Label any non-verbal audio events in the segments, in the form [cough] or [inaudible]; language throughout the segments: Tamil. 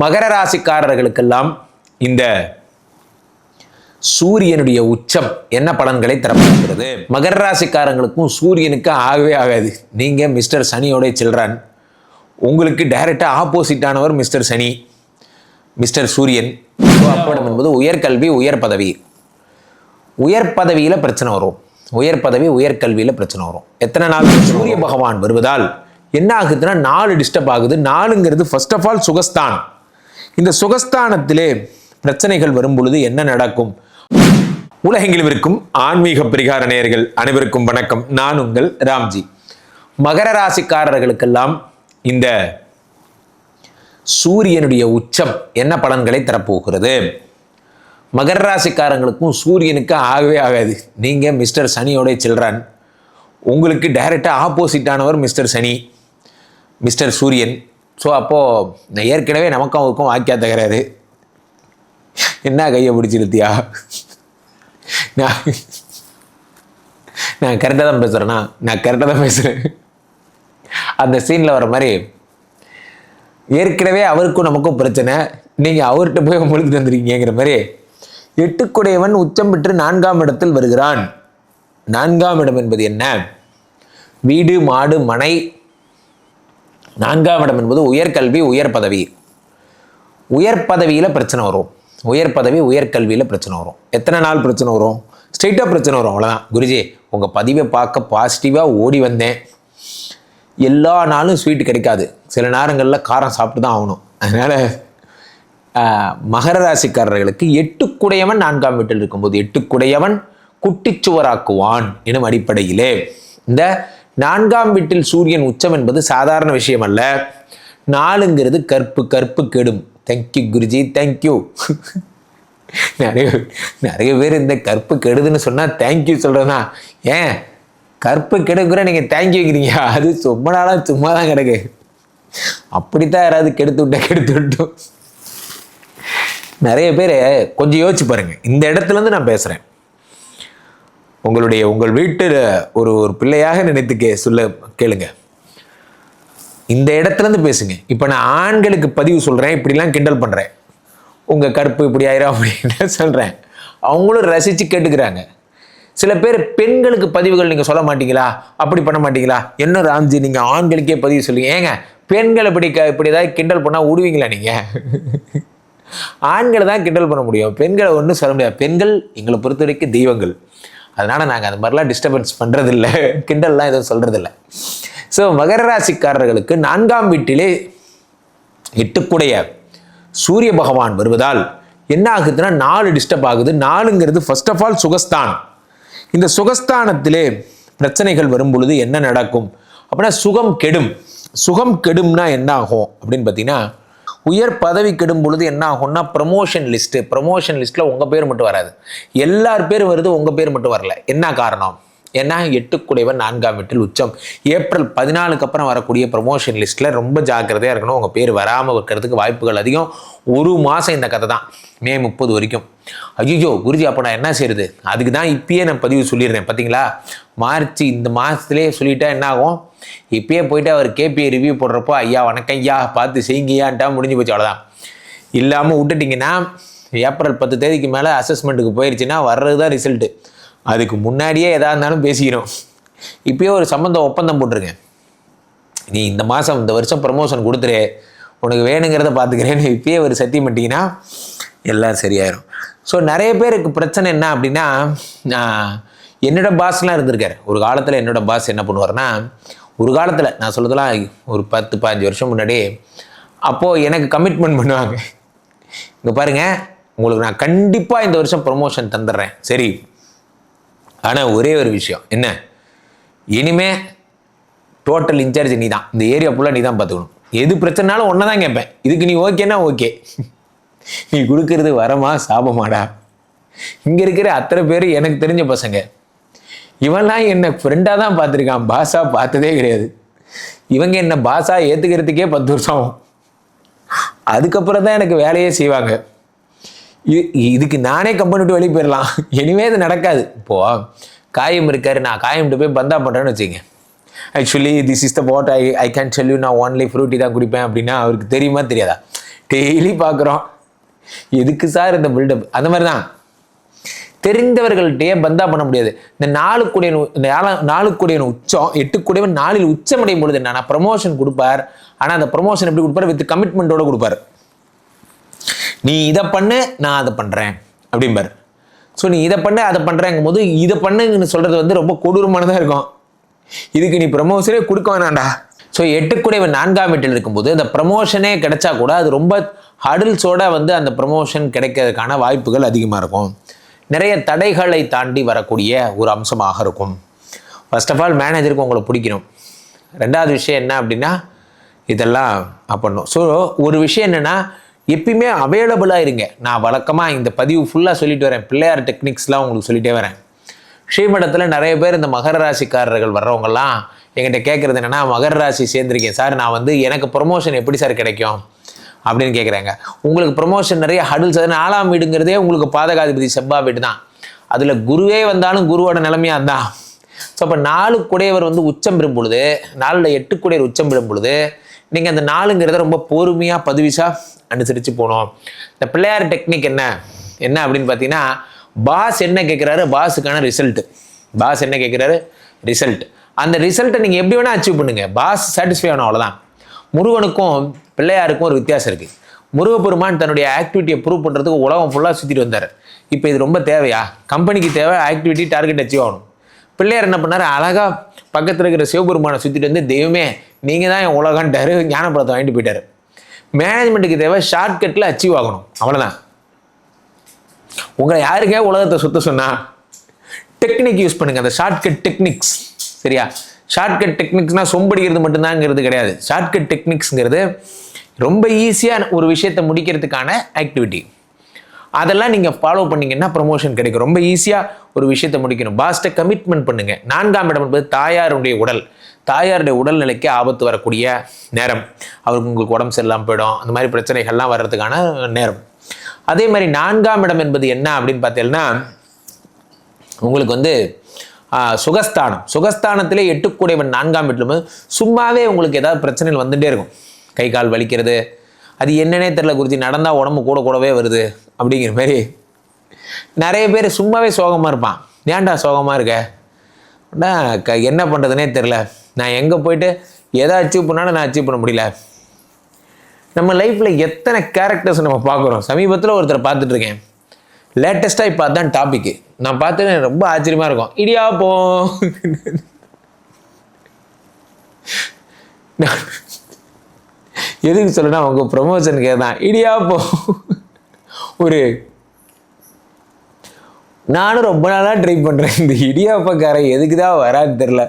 மகர ராசிக்காரர்களுக்கெல்லாம் இந்த சூரியனுடைய உச்சம் என்ன பலன்களை தரப்படுகிறது மகர ராசிக்காரங்களுக்கும் சூரியனுக்கு ஆகவே ஆகாது. நீங்க மிஸ்டர் சனியோட சில்ட்ரன் உங்களுக்கு டைரக்டா ஆப்போசிட்டானவர் மிஸ்டர் சனி மிஸ்டர் சூரியன். அப்படம் என்பது உயர்கல்வி உயர் பதவி. உயர் பதவியில பிரச்சனை வரும். உயர் பதவி உயர்கல்வியில பிரச்சனை வரும். எத்தனை நாள் சூரிய பகவான் வருவதால் என்ன ஆகுதுன்னா நாலு டிஸ்டர்ப் ஆகுது. நாலுங்கிறது ஃபர்ஸ்ட் ஆஃப் ஆல் சுகஸ்தான் இந்த சுகஸ்தானத்திலே பிரச்சனைகள் வரும் பொழுது என்ன நடக்கும்? உலகெங்கிலும் இருக்கும் ஆன்மீக பரிகார நேயர்கள் அனைவருக்கும் வணக்கம். நான் உங்கள் ராம்ஜி. மகர ராசிக்காரர்களுக்கெல்லாம் இந்த சூரியனுடைய உச்சம் என்ன பலன்களை தரப்போகிறது? மகர ராசிக்காரங்களுக்கும் சூரியனுக்கு ஆகவே ஆகாது. நீங்க மிஸ்டர் சனியோட சில்ட்ரன் உங்களுக்கு டைரக்டாக ஆப்போசிட்டானவர் mister Shani mister Suriyan. So அப்போது நான் ஏற்கனவே நமக்கும் அவருக்கும் வாக்கியா தகராறு என்ன கையை பிடிச்சிருத்தியா நான் நான் கரெக்டாக தான் பேசுகிறேன்னா நான் கரெக்டாக தான் பேசுகிறேன் அந்த சீனில் வர மாதிரி ஏற்கனவே அவருக்கும் நமக்கும் பிரச்சனை. நீங்கள் அவர்கிட்ட போய் முழுத்து வந்துருக்கீங்கிற மாதிரி எட்டுக்குடையவன் உச்சம் பெற்று நான்காம் இடத்தில் வருகிறான். நான்காம் இடம் என்பது என்ன? வீடு மாடு மனை நான்காம் இடம் என்பது உயர்கல்வி உயர் பதவி உயர் பதவியில் பிரச்சனை வரும். உயர் பதவி உயர்கல்வியில் பிரச்சனை வரும். எத்தனை நாள் பிரச்சனை வரும்? ஸ்ட்ரெயிட்டாக பிரச்சனை வரும் அவ்வளோதான் குருஜி உங்கள் பதிவை பார்க்க பாசிட்டிவாக ஓடி வந்தேன். எல்லா நாளும் ஸ்வீட் கிடைக்காது. சில நேரங்களில் காரம் சாப்பிட்டு தான் ஆகணும். அதனால் மகர ராசிக்காரர்களுக்கு எட்டுக்குடையவன் நான்காம் வீட்டில் இருக்கும்போது எட்டுக்குடையவன் குட்டிச்சுவராக்குவான் எனும் அடிப்படையிலே இந்த நான்காம் வீட்டில் சூரியன் உச்சம் என்பது சாதாரண விஷயம் அல்ல. நாலுங்கிறது கற்பு கற்பு கெடும். தேங்க்யூ குருஜி தேங்க்யூ [laughs] நிறைய நிறைய பேர் இந்த கற்பு கெடுதுன்னு சொன்னால் தேங்க்யூ சொல்கிறேன்னா ஏன்? கற்பு கெடுக்கிற நீங்கள் தேங்க்யூ வைக்கிறீங்க. அது சும்மா நாளாக சும்மா தான் கிடக்கு. அப்படித்தான் யாராவது கெடுத்து விட்டா கெடுத்து விட்டோம். நிறைய பேர் கொஞ்சம் யோசிச்சு பாருங்கள் இந்த இடத்துலேருந்து நான் பேசுகிறேன் உங்களுடைய உங்கள் வீட்டில் ஒரு ஒரு பிள்ளையாக நினைத்து கே சொல்ல கேளுங்க. இந்த இடத்துலேருந்து பேசுங்க. இப்போ நான் ஆண்களுக்கு பதிவு சொல்கிறேன் இப்படிலாம் கிண்டல் பண்ணுறேன் உங்கள் கற்பு இப்படி ஆயிரும் அப்படின்னு [laughs] சொல்கிறேன் அவங்களும் ரசித்து கேட்டுக்கிறாங்க. சில பேர் பெண்களுக்கு பதிவுகள் நீங்கள் சொல்ல மாட்டீங்களா? அப்படி பண்ண மாட்டீங்களா? என்ன ராம்ஜி நீங்கள் ஆண்களுக்கே பதிவு சொல்லுங்க ஏங்க பெண்களை இப்படி க இப்படி ஏதாவது கிண்டல் பண்ணால் விடுவீங்களா நீங்கள் ஆண்களை தான் கிண்டல் பண்ண முடியும். பெண்களை ஒன்றும் சொல்ல முடியாது. பெண்கள் எங்களை பொறுத்த வரைக்கும் தெய்வங்கள். அதனால் நாங்கள் அந்த மாதிரிலாம் டிஸ்டர்பன்ஸ் பண்ணுறதில்ல கிண்டல்லாம் எதுவும் சொல்கிறதில்ல ஸோ மகர ராசிக்காரர்களுக்கு நான்காம் வீட்டிலே எட்டுக்குடைய சூரிய பகவான் வருவதால் என்ன ஆகுதுன்னா நாலு டிஸ்டர்ப் ஆகுது. நாலுங்கிறது ஃபர்ஸ்ட் ஆஃப் ஆல் சுகஸ்தான் இந்த சுகஸ்தானத்திலே பிரச்சனைகள் வரும் பொழுது என்ன நடக்கும்? அப்படின்னா சுகம் கெடும். சுகம் கெடும்னா என்ன ஆகும்? அப்படின்னு பார்த்தீங்கன்னா உயர் பதவி கெடும் பொழுது என்ன ஆகும்னா ப்ரமோஷன் லிஸ்ட்டு ப்ரமோஷன் லிஸ்ட்டில் உங்கள் பேர் மட்டும் வராது. எல்லார் பேரும் வருது உங்கள் பேர் மட்டும் வரல. என்ன காரணம்? ஏன்னா எட்டுக்குடையவன் நான்காம் வீட்டில் உச்சம். ஏப்ரல் பதினாலுக்கு அப்புறம் வரக்கூடிய ப்ரமோஷன் லிஸ்ட்டில் ரொம்ப ஜாக்கிரதையாக இருக்கணும். உங்கள் பேர் வராமல் இருக்கிறதுக்கு வாய்ப்புகள் அதிகம். ஒரு மாதம் இந்த கதை தான். மே முப்பது வரைக்கும். ஐயோ குருஜி அப்போ நான் என்ன செய்யுது அதுக்கு தான் இப்பயே நான் பதிவு சொல்லிடுறேன். பார்த்தீங்களா மார்ச் இந்த மாதத்துலேயே சொல்லிட்டா என்ன ஆகும் இப்பயே போயிட்டு அவர் கேபிஐ ரிவ்யூ போடுறப்போ ஐயா வணக்கம் ஐயா பார்த்து செய்யுங்கய்யான்ட்டா முடிஞ்சு போச்சு அவ்வளோதான் இல்லாமல் விட்டுட்டிங்கன்னா ஏப்ரல் பத்து தேதிக்கு மேலே அசஸ்மெண்ட்டுக்கு போயிடுச்சுன்னா வர்றது தான் ரிசல்ட்டு அதுக்கு முன்னாடியே எதா இருந்தாலும் பேசிக்கிறோம். இப்பயே ஒரு சம்மந்த ஒப்பந்தம் போட்டிருங்க நீ இந்த மாதம் இந்த வருஷம் ப்ரமோஷன் கொடுத்துரு. உனக்கு வேணுங்கிறத பார்த்துக்கிறேன்னு இப்பயே ஒரு சத்தியம் பண்ணிட்டீங்கன்னா எல்லாம் சரியாயிரும். ஸோ நிறைய பேருக்கு பிரச்சனை என்ன அப்படின்னா நான் என்னோட பாஸ்லாம் இருந்திருக்காரு. ஒரு காலத்தில் என்னோட பாஸ் என்ன பண்ணுவார்னா ஒரு காலத்தில் நான் சொல்கிறதுலாம் ஒரு பத்து பதினஞ்சு வருஷம் முன்னாடி அப்போது எனக்கு கமிட்மெண்ட் பண்ணுவாங்க. இங்கே பாருங்கள் உங்களுக்கு நான் கண்டிப்பாக இந்த வருஷம் ப்ரொமோஷன் தந்துடுறேன். சரி. ஆனால் ஒரே ஒரு விஷயம். என்ன? இனிமே டோட்டல் இன்சார்ஜ் நீ தான் இந்த ஏரியா ஃபுல்லாக நீ தான் பார்த்துக்கணும். எது பிரச்சனைனாலும் ஒன்றை தான் கேட்பேன். இதுக்கு நீ ஓகேன்னா ஓகே. நீ கொடுக்கறது வரமா சாபமாடா? இங்கே இருக்கிற அத்தனை பேர் எனக்கு தெரிஞ்ச பசங்க. இவன்லாம் என்னை ஃப்ரெண்டாக தான் பார்த்துருக்கான். பாஷா பார்த்ததே கிடையாது. இவங்க என்னை பாஸாக ஏற்றுக்கிறதுக்கே பத்து வருஷம் ஆகும். அதுக்கப்புறம் தான் எனக்கு வேலையே செய்வாங்க. இதுக்கு நானே கம்பெனி விட்டு வெளியே போயிடலாம் இனிமே இது நடக்காது. இப்போ காயம் இருக்காரு. நான் காயம்ட்டு போய் பந்தா பண்ணுறேன்னு வச்சுங்க actually this is the what I I can tell you நான் ஒன்லி ஃப்ரூட்டி தான் குடிப்பேன் அப்படின்னா அவருக்கு தெரியுமா தெரியாதா? டெய்லி பார்க்குறோம் எதுக்கு சார் இந்த பில்டப் அந்த மாதிரி தான் தெரிந்தவர்கள்ட்டயே பந்தா பண்ண முடியாது. இந்த நாலு கூடியன் இந்த நாலு- நாலு உச்சம் எட்டு நாளில் உச்சம் உச்சமடையும் பொழுது என்னன்னா ப்ரமோஷன் கொடுப்பார். ஆனால் அந்த ப்ரமோஷன் எப்படி கொடுப்பார்? வித் கமிட்மெண்ட்டோட கொடுப்பார். நீ இதை பண்ணு நான் அதை பண்ணுறேன் அப்படிம்பார். ஸோ நீ இதை பண்ணு அதை பண்ணுறேங்கும் போது இதை பண்ணுங்கன்னு சொல்கிறது வந்து ரொம்ப கொடூரமானதாக இருக்கும். இதுக்கு நீ ப்ரமோஷனே கொடுக்க வேணாம்டா. ஸோ எட்டுக்குடையவன் நான்காம் வீட்டில் இருக்கும்போது அந்த ப்ரமோஷனே கிடைச்சா கூட அது ரொம்ப ஹடில்ஸோட வந்து அந்த ப்ரமோஷன் கிடைக்கிறதுக்கான வாய்ப்புகள் அதிகமாக இருக்கும். நிறைய தடைகளை தாண்டி வரக்கூடிய ஒரு அம்சமாக இருக்கும். ஃபர்ஸ்ட் ஆஃப் ஆல் மேனேஜருக்கு உங்களை பிடிக்கணும். ரெண்டாவது விஷயம் என்ன அப்படின்னா இதெல்லாம் பண்ணும். ஸோ ஒரு விஷயம் என்னென்னா எப்பயுமே அவைலபிளாக இருங்க. நான் வழக்கமாக இந்த பதிவு ஃபுல்லாக சொல்லிட்டு வரேன். பிள்ளையார் டெக்னிக்ஸ்லாம் உங்களுக்கு சொல்லிட்டே வரேன். ஸ்ரீமடத்தில் நிறைய பேர் இந்த மகர ராசிக்காரர்கள் வர்றவங்கலாம் எங்கிட்ட கேட்குறது என்னென்னா மகர ராசி சேர்ந்துருக்கேன். சார் நான் வந்து எனக்கு ப்ரொமோஷன் எப்படி சார் கிடைக்கும்? அப்படின்னு கேட்குறாங்க உங்களுக்கு ப்ரொமோஷன் நிறைய ஹடுல்ஸ் அது நாலாம் வீடுங்கிறதே உங்களுக்கு பாதகாதிபதி செவ்வா வீடு தான். அதில் குருவே வந்தாலும் குருவோட நிலைமையாக தான் ஸோ அப்போ நாலு குடையவர் வந்து உச்சம் பெறும் பொழுது நாலில் எட்டு குடையவர் உச்சம் பெறும் பொழுது நீங்கள் அந்த நாலுங்கிறத ரொம்ப பொறுமையாக பதுவிசாக அனுசரித்து போகணும். இந்த பிள்ளையார் டெக்னிக் என்ன? என்ன அப்படின்னு பார்த்தீங்கன்னா பாஸ் என்ன கேட்குறாரு பாஸுக்கான ரிசல்ட் பாஸ் என்ன கேட்குறாரு ரிசல்ட் அந்த ரிசல்ட்டை நீங்கள் எப்படி வேணால் அச்சீவ் பண்ணுங்கள் பாஸ் சாட்டிஸ்ஃபை ஆகணும் அவ்வளோதான் முருகனுக்கும் பிள்ளையாருக்கும் ஒரு வித்தியாசம் இருக்குது முருகப்பெருமான் தன்னுடைய ஆக்டிவிட்டியை ப்ரூவ் பண்ணுறதுக்கு உலகம் ஃபுல்லாக சுற்றிட்டு வந்தார். இப்போ இது ரொம்ப தேவையா? கம்பெனிக்கு தேவை ஆக்டிவிட்டி டார்கெட் அச்சீவ் ஆகணும். பிள்ளையார் என்ன பண்ணார்? அழகாக பக்கத்தில் இருக்கிற சிவபெருமானை சுற்றிட்டு வந்து தெய்வமே நீங்கள் தான் என் உலகன்ட்டாரு ஞானப்படத்தை வாங்கிட்டு போயிட்டார். மேனேஜ்மெண்ட்டுக்கு தேவை ஷார்ட்கட்டில் அச்சீவ் ஆகணும். அவ்வளோதான் உங்களை யாருக்கே உலகத்தை சுற்ற சொன்னால் டெக்னிக் யூஸ் பண்ணுங்கள் அந்த ஷார்ட்கட் டெக்னிக்ஸ் சரியா? ஷார்ட்கட் டெக்னிக்ஸ்னால் சொம்படிக்கிறது மட்டும்தாங்கிறது கிடையாது. ஷார்ட்கட் டெக்னிக்ஸ்ங்கிறது ரொம்ப ஈஸியாக ஒரு விஷயத்தை முடிக்கிறதுக்கான ஆக்டிவிட்டி அதெல்லாம் நீங்கள் ஃபாலோ பண்ணிங்கன்னா ப்ரொமோஷன் கிடைக்கும். ரொம்ப ஈஸியாக ஒரு விஷயத்தை முடிக்கணும். பாஸ்ட்டை கமிட்மெண்ட் பண்ணுங்கள் நான்காம் இடம் என்பது தாயாருடைய உடல். தாயாருடைய உடல்நிலைக்கு ஆபத்து வரக்கூடிய நேரம். அவருக்கு உங்களுக்கு உடம்பு சரியில்லாமல் போயிடும். அந்த மாதிரி பிரச்சனைகள்லாம் வர்றதுக்கான நேரம். அதே மாதிரி நான்காம் இடம் என்பது என்ன அப்படின்னு பார்த்தீங்கன்னா உங்களுக்கு வந்து சுகஸ்தானம். சுகஸ்தானத்திலே எட்டுக்கூடியவன் நான்காம் வீட்டிலும் சும்மாவே உங்களுக்கு ஏதாவது பிரச்சனைகள் வந்துட்டே இருக்கும். கை கால் வலிக்கிறது. அது என்னன்னே தெரில குறித்து நடந்தால் உடம்பு கூட கூடவே வருது அப்படிங்கிற மாதிரி. நிறைய பேர் சும்மாவே சோகமாக இருப்பான். ஏன்டா சோகமாக இருக்க? அண்ணா, க என்ன பண்ணுறதுனே தெரில நான் எங்கே போயிட்டு எதை அச்சீவ் பண்ணாலும் நான் அச்சீவ் பண்ண முடியல. நம்ம லைஃப்பில் எத்தனை கேரக்டர்ஸ் நம்ம பார்க்குறோம்? சமீபத்தில் ஒருத்தர் பார்த்துட்ருக்கேன் லேட்டஸ்ட்டாக இப்போ அதுதான் டாபிக்கு நான் பார்த்து எனக்கு ரொம்ப ஆச்சரியமாக இருக்கும். இடியாப்போ எதுக்கு சொல்லுனா உங்கள் ப்ரொமோஷனுக்கு தான் இடியாப்பம் ஒரு நானும் ரொம்ப நாளாக ட்ரை பண்ணுறேன் இந்த இடியாப்பக்காரன் எதுக்கு தான் வரான்னு தெரில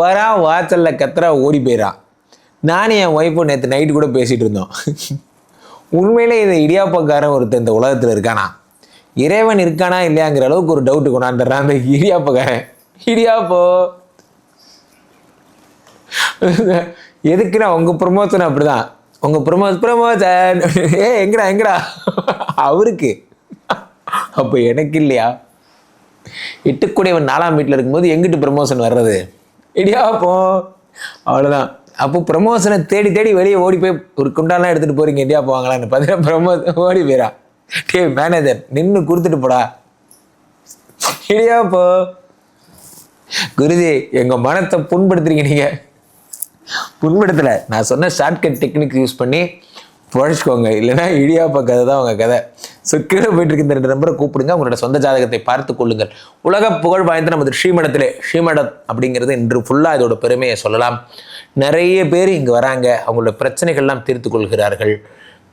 வரா வாசலில் கத்துறா ஓடி போயிடறான். நானும் என் ஒய்ஃபும் நேற்று நைட்டு கூட பேசிகிட்டு இருந்தோம். உண்மையிலே இந்த இடியாப்பக்காரன் ஒருத்தன் இந்த உலகத்தில் இருக்கானா? இறைவன் இருக்கானா இல்லையாங்கிற அளவுக்கு ஒரு டவுட்டு கொண்டாந்துடுறான் அந்த இடியாப்பக்காரன். இடியாப்போ? எதுக்குன்னா உங்கள் ப்ரொமோஷன் அப்படிதான்? உங்கள் ப்ரொமோ ப்ரொமோஷன் ஏ எங்கடா எங்கடா? அவருக்கு. அப்போ எனக்கு இல்லையா? எட்டுக்கூடியவன் நாலாம் வீட்டில் இருக்கும்போது எங்கிட்டு ப்ரமோஷன் வர்றது? இடியாப்போ? அவ்வளோதான் அப்போ ப்ரமோஷனை தேடி தேடி வெளியே ஓடி போய் ஒரு குண்டாலாம் எடுத்துகிட்டு போகிறீங்க இந்தியா வாங்கலான்னு பார்த்தீங்கன்னா ப்ரமோ ஓடி போயிடா டே மேனேஜர் நின்று கொடுத்துட்டு போடா. இடியாப்போ குருஜி எங்கள் மனத்தை புண்படுத்துறீங்க நீங்கள் புண்படுத்தலை. நான் சொன்ன ஷார்ட்கட் டெக்னிக் யூஸ் பண்ணி புழைச்சிக்கோங்க. இல்லைன்னா இடியாப்பா கதை தான் உங்கள் கதை. ஸோ கீழே போயிட்டு இருக்க இந்த ரெண்டு நம்பரை கூப்பிடுங்க. உங்களோட சொந்த ஜாதகத்தை பார்த்து கொள்ளுங்கள். உலக புகழ் வாய்ந்த நமது ஸ்ரீமடத்திலே ஸ்ரீமடம் அப்படிங்கிறது இன்று ஃபுல்லாக இதோட பெருமையை சொல்லலாம். நிறைய பேர் இங்கே வராங்க. அவங்களோட பிரச்சனைகள்லாம் தீர்த்து கொள்கிறார்கள்.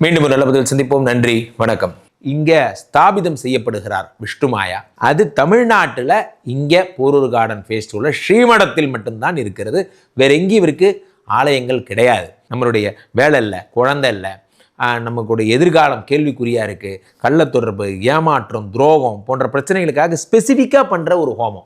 மீண்டும் ஒரு நல்ல பதில் சந்திப்போம். நன்றி வணக்கம். இங்கே ஸ்தாபிதம் செய்யப்படுகிறார் விஷ்ணுமாயா அது தமிழ்நாட்டில் இங்கே போரூர் கார்டன் ஃபேஸ்டிவலில் ஸ்ரீமடத்தில் மட்டும்தான் இருக்கிறது. வேற எங்கேயும் இவருக்கு ஆலயங்கள் கிடையாது. நம்மளுடைய வேலை இல்லை குழந்தை இல்லை. நமக்குடைய எதிர்காலம் கேள்விக்குறியாக இருக்குது கள்ளத்தொடர்பு ஏமாற்றம் துரோகம் போன்ற பிரச்சனைகளுக்காக ஸ்பெசிஃபிக்காக பண்ணுற ஒரு ஹோமம்.